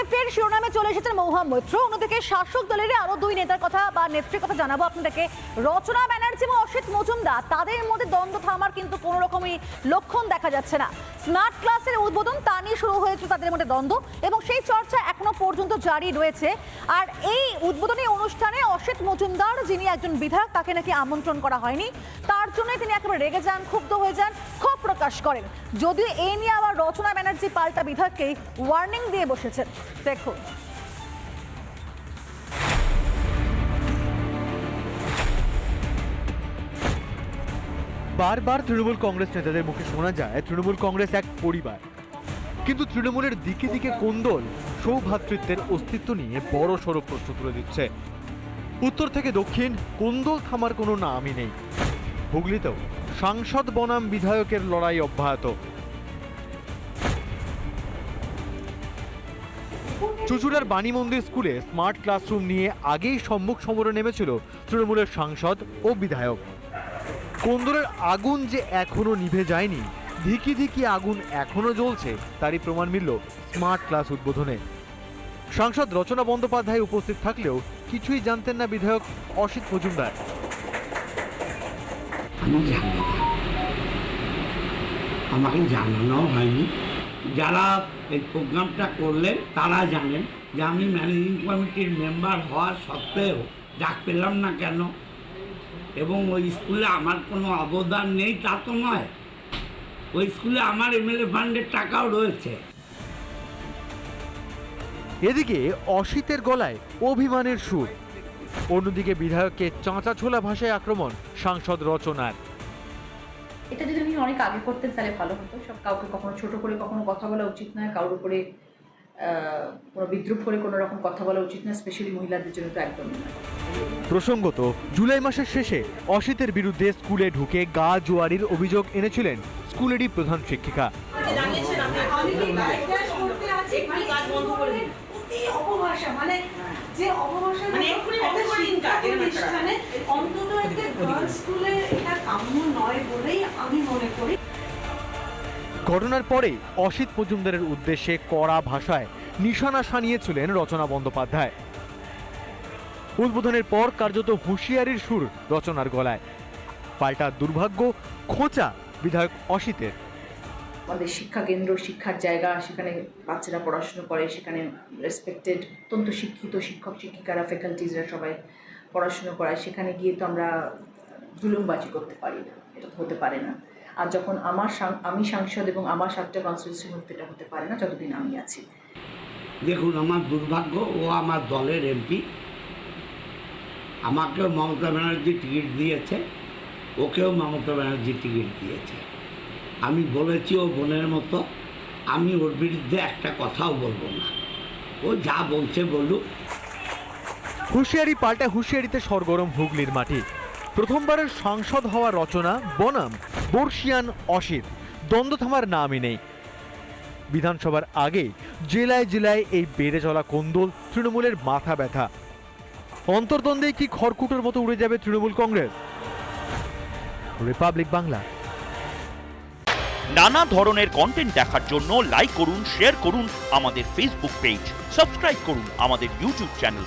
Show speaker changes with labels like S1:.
S1: এদিকে ফের শিরোনামে চলে এসেছেন মৌহা মৈত্র। অন্যদিকে শাসক দলের আরও দুই নেতার কথা বা নেত্রীর কথা জানাব আপনাদেরকে। রচনা ব্যানার্জি এবং অসিত মজুমদার, তাদের মধ্যে দ্বন্দ্ব থামার কিন্তু কোনো রকমই লক্ষণ দেখা যাচ্ছে না। স্মার্ট ক্লাসের উদ্বোধন তা নিয়ে শুরু হয়েছে তাদের মধ্যে দ্বন্দ্ব এবং সেই চর্চা এখনও পর্যন্ত জারি রয়েছে। আর এই উদ্বোধনী অনুষ্ঠানে অসিত মজুমদার, যিনি একজন বিধায়ক, তাকে নাকি আমন্ত্রণ করা হয়নি। তার জন্যই তিনি একেবারে রেগে যান, ক্ষুব্ধ হয়ে যান, ক্ষোভ প্রকাশ করেন। যদিও এ নিয়ে আবার রচনা ব্যানার্জি পাল্টা বিধায়ককে ওয়ার্নিং দিয়ে বসেছেন। দেখুন।
S2: বারবার তৃণমূল কংগ্রেস নেতাদের মুখে শোনা যায়, তৃণমূল কংগ্রেস এক পরিবার। কিন্তু তৃণমূলের দিকে দিকে কোন্দল সৌভ্রাতৃত্বের অস্তিত্ব নিয়ে বড় সড়ো প্রশ্ন তুলে দিচ্ছে। উত্তর থেকে দক্ষিণ কোন্দল থামার কোনো নামই নেই। হুগলিতেও সাংসদ বনাম বিধায়কের লড়াই অব্যাহত। চুচুড়ার বাণী মন্দির স্কুলে স্মার্ট ক্লাসরুম নিয়ে আগেই সম্মুখ সমরে নেমেছিল তৃণমূলের সাংসদ ও বিধায়ক। কোন্দলের আগুন যে এখনও নিভে যায়নি, ধিকি ধিকি আগুন এখনও জ্বলছে, তারই প্রমাণ মিলল স্মার্ট ক্লাস উদ্বোধনে। সাংসদ রচনা বন্দ্যোপাধ্যায় উপস্থিত থাকলেও কিছুই জানতেন না বিধায়ক অসিত মজুমদার।
S3: আমাকে জানানো হয়নি। যারা এই প্রোগ্রামটা করলেন, তারা জানেন যে আমি ম্যানেজিং কমিটির মেম্বার হওয়া সত্ত্বেও ডাক পেলাম না কেন এবং ওই স্কুলে আমার কোনো অবদান নেই তা তো নয়। ওই স্কুলে আমার এমএলএ ফান্ডের টাকাও রয়েছে।
S2: এদিকে অসিতের গলায় অভিমানের সুর। অন্যদিকে বিধায়ককে চাঁচা ছোলা ভাষায় আক্রমণ সাংসদ রচনার।
S4: এটা যদি উনি অনেক আগে করতেন তাহলে ভালো হতো। সব কাউকে কখনো ছোট করে কখনো কথা বলা উচিত নয় কারোর উপরে কোনো বিদ্রুপ করে কোনো রকম কথা বলা উচিত নয় স্পেশালি মহিলাদের জন্য তো একদমই নয়
S2: প্রসঙ্গত জুলাই মাসের শেষে অসিতের বিরুদ্ধে স্কুলে ঢুকে গা জোয়ারির অভিযোগ এনেছিলেন স্কুলেরই প্রধান শিক্ষিকা।
S5: মানে যে অপভাষা একটা শিক্ষা প্রতিষ্ঠানে অন্তত একটা স্কুলে এটা কাম্য নয় বলেই আমি মনে করি।
S2: ঘটনার পরে অসিত মজুমদারের উদ্দেশ্যে কড়া ভাষায় নিশানা সানিয়েছিলেন রচনা বন্দ্যোপাধ্যায়। উদ্বোধনের পর কার্যত হুঁশিয়ারির সুর রচনার গলায়। পাল্টা দুর্ভাগ্য, খোঁচা বিধায়ক অসিতের।
S4: আমাদের শিক্ষা কেন্দ্র, শিক্ষার জায়গা, সেখানে বাচ্চারা পড়াশুনো করে, সেখানে রেসপেক্টেড অত্যন্ত শিক্ষিত শিক্ষক, শিক্ষিকারা ফ্যাকাল্টিজরা সবাই পড়াশুনো করায়। সেখানে গিয়ে তো আমরা জুলুমবাজি করতে পারি না, এটা হতে পারে না। আর যখন আমার আমি সাংসদ এবং আমার সাতটা কনস্টিটিউশন মধ্যে এটা হতে পারে না যতদিন আমি আছি।
S3: দেখুন আমার দুর্ভাগ্য ও আমার দলের এমপি আমাকেও মমতা ব্যানার্জি টিকিট দিয়েছে ওকেও মমতা ব্যানার্জি টিকিট দিয়েছে। আমি বলেছি ও বোনের মতো আমি ওর বিরুদ্ধে একটা কথাও বলব না। ও যা বলছে বলুক।
S2: হুঁশিয়ারি পাল্টা হুঁশিয়ারিতে সরগরম হুগলির মাটি। প্রথমবারের সাংসদ হওয়া রচনা, বনাম, বর্ষিয়ান অসিত। দ্বন্দ্ব থামার নামই নেই। বিধানসভার আগে জেলায় জেলায় এই বেড়ে চলা কোন্দল তৃণমূলের মাথা ব্যথা। অন্তর্দ্বন্দ্বে কি খড়কুটোর মতো উড়ে যাবে তৃণমূল কংগ্রেস? রিপাবলিক বাংলা।
S6: নানা ধরনের কন্টেন্ট দেখার জন্য লাইক করুন শেয়ার করুন আমাদের ফেসবুক পেজ সাবস্ক্রাইব করুন আমাদের ইউটিউব চ্যানেল